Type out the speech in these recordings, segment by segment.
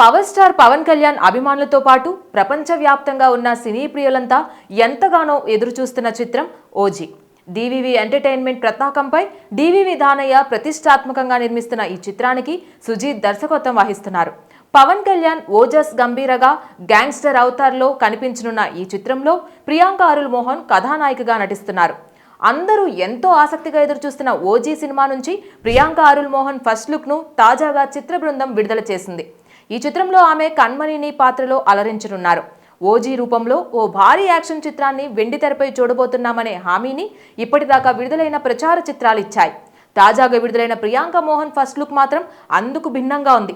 Power star Pawan Kalyan అభిమానులతో పాటు ప్రపంచవ్యాప్తంగా ఉన్న సినీ ప్రియులంతా ఎంతగానో ఎదురుచూస్తున్న చిత్రం ఓజీ. డివివి ఎంటర్టైన్మెంట్ ప్రతాకంపై డివివి దానయ్య ప్రతిష్టాత్మకంగా నిర్మిస్తున్న ఈ చిత్రానికి సుజీత్ దర్శకత్వం వహిస్తున్నారు. పవన్ కళ్యాణ్ ఓజస్ గంభీరగా గ్యాంగ్స్టర్ అవతార్లో కనిపించనున్న ఈ చిత్రంలో ప్రియాంక అరుల్ మోహన్ కథానాయికగా నటిస్తున్నారు. అందరూ ఎంతో ఆసక్తిగా ఎదురుచూస్తున్న ఓజీ సినిమా నుంచి ప్రియాంక అరుల్ మోహన్ ఫస్ట్ లుక్ను తాజాగా చిత్ర బృందం విడుదల చేసింది. ఈ చిత్రంలో ఆమె కన్మణిని పాత్రలో అలరించనున్నారు. ఓజీ రూపంలో ఓ భారీ యాక్షన్ చిత్రాన్ని వెండి తెరపై చూడబోతున్నామనే హామీని ఇప్పటిదాకా విడుదలైన ప్రచార చిత్రాలు ఇచ్చాయి. తాజాగా విడుదలైన ప్రియాంక మోహన్ ఫస్ట్ లుక్ మాత్రం అందుకు భిన్నంగా ఉంది.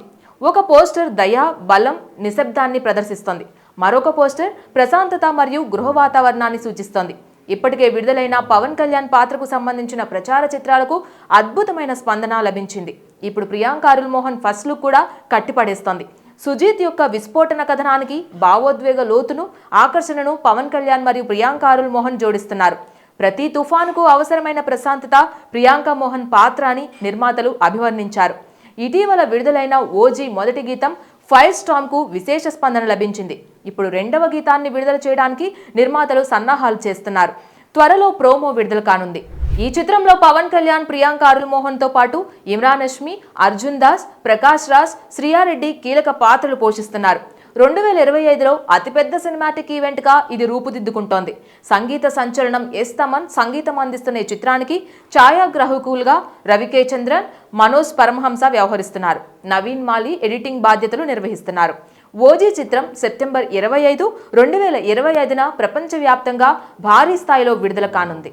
ఒక పోస్టర్ దయ బలం నిశ్శబ్దాన్ని ప్రదర్శిస్తోంది. మరొక పోస్టర్ ప్రశాంతత మరియు గృహ వాతావరణాన్ని సూచిస్తోంది. ఇప్పటికే విడుదలైన పవన్ కళ్యాణ్ పాత్రకు సంబంధించిన ప్రచార చిత్రాలకు అద్భుతమైన స్పందన లభించింది. ఇప్పుడు ప్రియాంక అరుల్ మోహన్ ఫస్ట్ లుక్ కూడా కట్టిపడేస్తోంది. సుజీత్ యొక్క విస్ఫోటన కథనానికి భావోద్వేగ లోతును ఆకర్షణను పవన్ కళ్యాణ్ మరియు ప్రియాంక అరుల్ మోహన్ జోడిస్తున్నారు. ప్రతి తుఫానుకు అవసరమైన ప్రశాంతత ప్రియాంక మోహన్ పాత్ర అని నిర్మాతలు అభివర్ణించారు. ఇటీవల విడుదలైన ఓజీ మొదటి గీతం ఫైర్ స్టామ్కు విశేష స్పందన లభించింది. ఇప్పుడు రెండవ గీతాన్ని విడుదల చేయడానికి నిర్మాతలు సన్నాహాలు చేస్తున్నారు. త్వరలో ప్రోమో విడుదల కానుంది. ఈ చిత్రంలో పవన్ కళ్యాణ్ ప్రియాంక అరుల్ మోహన్తో పాటు ఇమ్రాన్ అష్మి అర్జున్ దాస్ ప్రకాష్ రాజ్ శ్రియారెడ్డి కీలక పాత్రలు పోషిస్తున్నారు. రెండు వేల ఇరవై ఐదులో అతిపెద్ద సినిమాటిక్ ఈవెంట్గా ఇది రూపుదిద్దుకుంటోంది. సంగీత సంచలనం ఎస్ తమన్ సంగీతం అందిస్తున్న ఈ చిత్రానికి ఛాయాగ్రాహకులుగా రవికే చంద్రన్ మనోజ్ పరమహంస వ్యవహరిస్తున్నారు. నవీన్ మాలి ఎడిటింగ్ బాధ్యతలు నిర్వహిస్తున్నారు. ఓజీ చిత్రం సెప్టెంబర్ ఇరవై ఐదు రెండు వేల ఇరవై ఐదున ప్రపంచవ్యాప్తంగా భారీ స్థాయిలో విడుదల కానుంది.